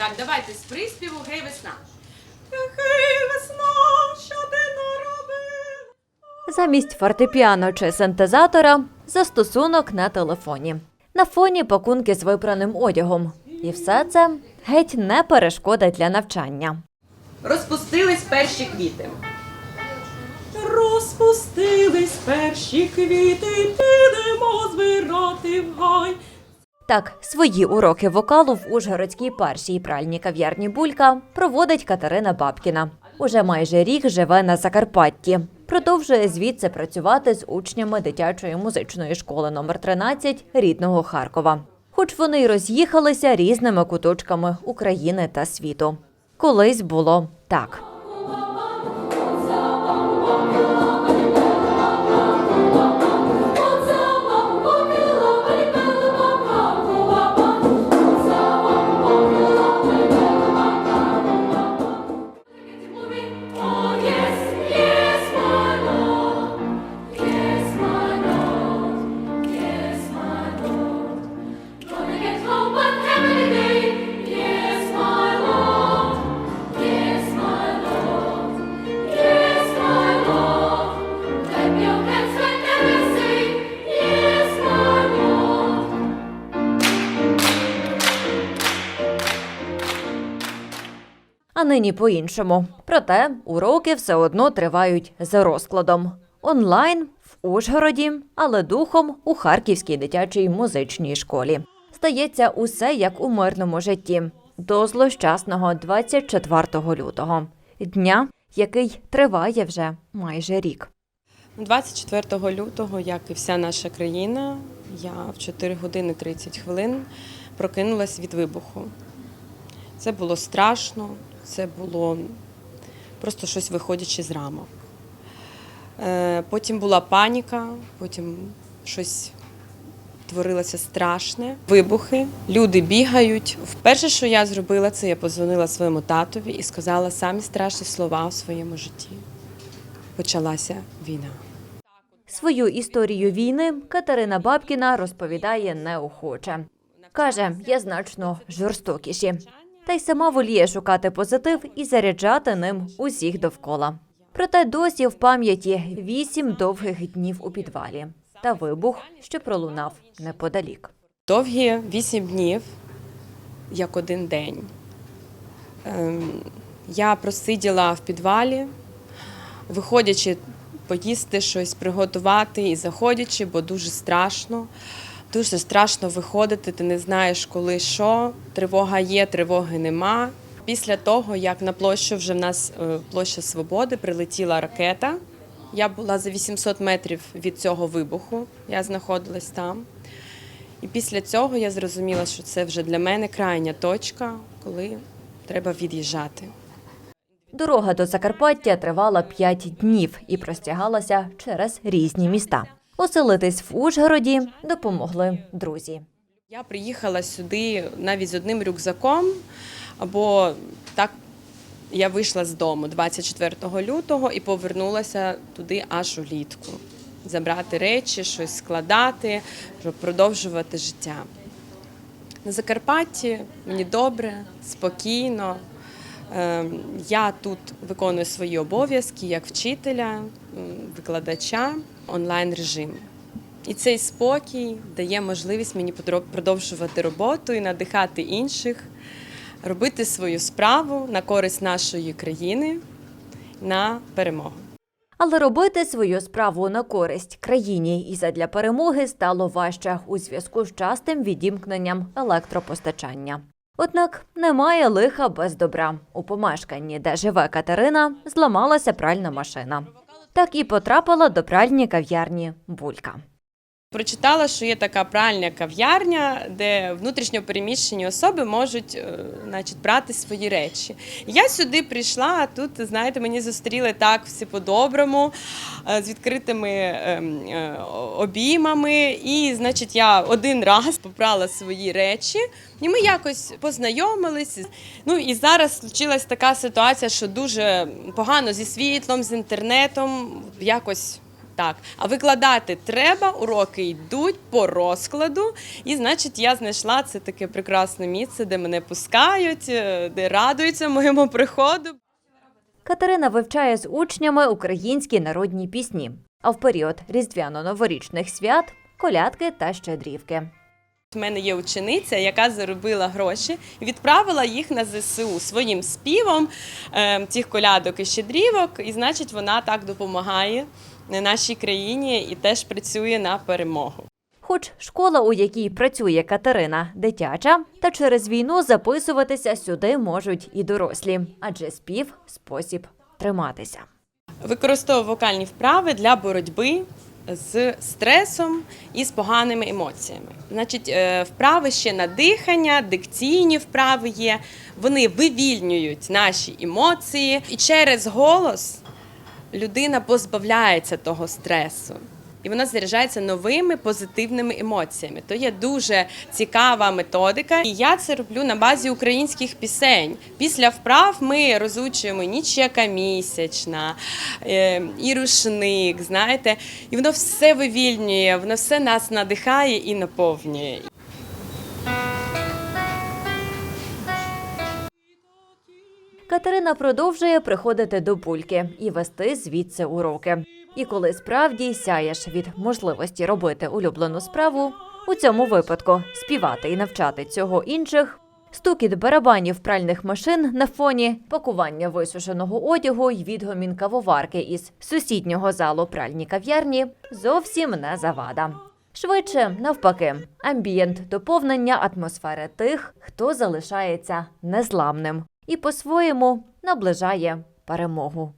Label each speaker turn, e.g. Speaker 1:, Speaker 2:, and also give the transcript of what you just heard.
Speaker 1: Так, давайте з приспіву Гей весна.
Speaker 2: Гей, весна, що ти наробив?
Speaker 3: Замість фортепіано чи синтезатора застосунок на телефоні. На фоні пакунки з випраним одягом. І все це геть не перешкода для навчання.
Speaker 1: Розпустились перші квіти.
Speaker 2: Розпустились перші квіти, підемо збирати в гай.
Speaker 3: Так, свої уроки вокалу в Ужгородській першій пральній кав'ярні Булька проводить Катерина Бабкіна. Уже майже рік живе на Закарпатті. Продовжує звідси працювати з учнями дитячої музичної школи номер 13 рідного Харкова. Хоч вони й роз'їхалися різними куточками України та світу. Колись було так. А нині по-іншому. Проте уроки все одно тривають за розкладом. Онлайн в Ужгороді, але духом у Харківській дитячій музичній школі. Стається усе як у мирному житті до злощасного 24 лютого, дня, який триває вже майже рік.
Speaker 4: 24 лютого, як і вся наша країна, я в 4 години 30 хвилин прокинулась від вибуху. Це було страшно, це було просто щось виходячи з рамок. Е, Потім була паніка, потім щось творилося страшне. Вибухи, люди бігають. Перше, що я зробила, це я позвонила своєму татові і сказала самі страшні слова у своєму житті. Почалася війна.
Speaker 3: Свою історію війни Катерина Бабкіна розповідає неохоче. Каже, є значно жорстокіші. Та й сама воліє шукати позитив і заряджати ним усіх довкола. Проте досі в пам'яті вісім довгих днів у підвалі та вибух, що пролунав неподалік.
Speaker 4: Довгі вісім днів, як один день. Ем, Я просиділа в підвалі, виходячи поїсти щось, приготувати і заходячи, бо дуже страшно. Дуже страшно виходити, ти не знаєш, коли що. Тривога є, тривоги нема. Після того, як на площу вже в нас е, площа Свободи прилетіла ракета. Я була за 800 метрів від цього вибуху. Я знаходилась там. І після цього я зрозуміла, що це вже для мене крайня точка, коли треба від'їжджати.
Speaker 3: Дорога до Закарпаття тривала п'ять днів і простягалася через різні міста. Оселитись в Ужгороді допомогли друзі.
Speaker 4: Я приїхала сюди навіть з одним рюкзаком, або так я вийшла з дому 24 лютого і повернулася туди аж улітку. Забрати речі, щось складати, щоб продовжувати життя. На Закарпатті мені добре, спокійно. Ем, Я тут виконую свої обов'язки як вчителя, викладача, онлайн режим. І цей спокій дає можливість мені продовжувати роботу і надихати інших, робити свою справу на користь нашої країни на перемогу.
Speaker 3: Але робити свою справу на користь країні і задля перемоги стало важче у зв'язку з частим відімкненням електропостачання. Однак немає лиха без добра. У помешканні, де живе Катерина, зламалася пральна машина. Так і потрапила до пральні кав'ярні Булька.
Speaker 4: Прочитала, що є така пральня кав'ярня, де внутрішньо переміщені особи можуть е, значить, брати свої речі. Я сюди прийшла, а тут, знаєте, мені зустріли так всі по-доброму, е, з відкритими ем, е, обіймами. І, значить, я один раз попрала свої речі, і ми якось познайомились. Ну і зараз случилась така ситуація, що дуже погано зі світлом, з інтернетом. Якось Так, а викладати треба, уроки йдуть по розкладу. І значить, я знайшла це таке прекрасне місце, де мене пускають, е, де радуються моєму приходу.
Speaker 3: Катерина вивчає з учнями українські народні пісні, а в період різдвяно-новорічних свят колядки та щедрівки.
Speaker 4: У мене є учениця, яка заробила гроші і відправила їх на ЗСУ своїм співом е, цих колядок і щедрівок. І значить, вона так допомагає нашій країні і теж працює на перемогу.
Speaker 3: Хоч школа, у якій працює Катерина, дитяча, та через війну записуватися сюди можуть і дорослі, адже спів спосіб триматися.
Speaker 4: Використовую вокальні вправи для боротьби з стресом і з поганими емоціями. Значить, е, вправи ще на дихання, дикційні вправи є. Вони вивільнюють наші емоції, і через голос людина позбавляється того стресу. І вона заряджається новими позитивними емоціями. То є дуже цікава методика. І я це роблю на базі українських пісень. Після вправ ми розучуємо нічека місячна, е, і рушник, знаєте, і воно все вивільнює, воно все нас надихає і наповнює.
Speaker 3: Катерина продовжує приходити до бульки і вести звідси уроки. І коли справді сяєш від можливості робити улюблену справу, у цьому випадку співати і навчати цього інших, стукіт барабанів пральних машин на фоні, пакування висушеного одягу й відгомін кавоварки із сусіднього залу пральні кав'ярні зовсім не завада. Швидше, навпаки, амбієнт доповнення атмосфери тих, хто залишається незламним і по-своєму наближає перемогу.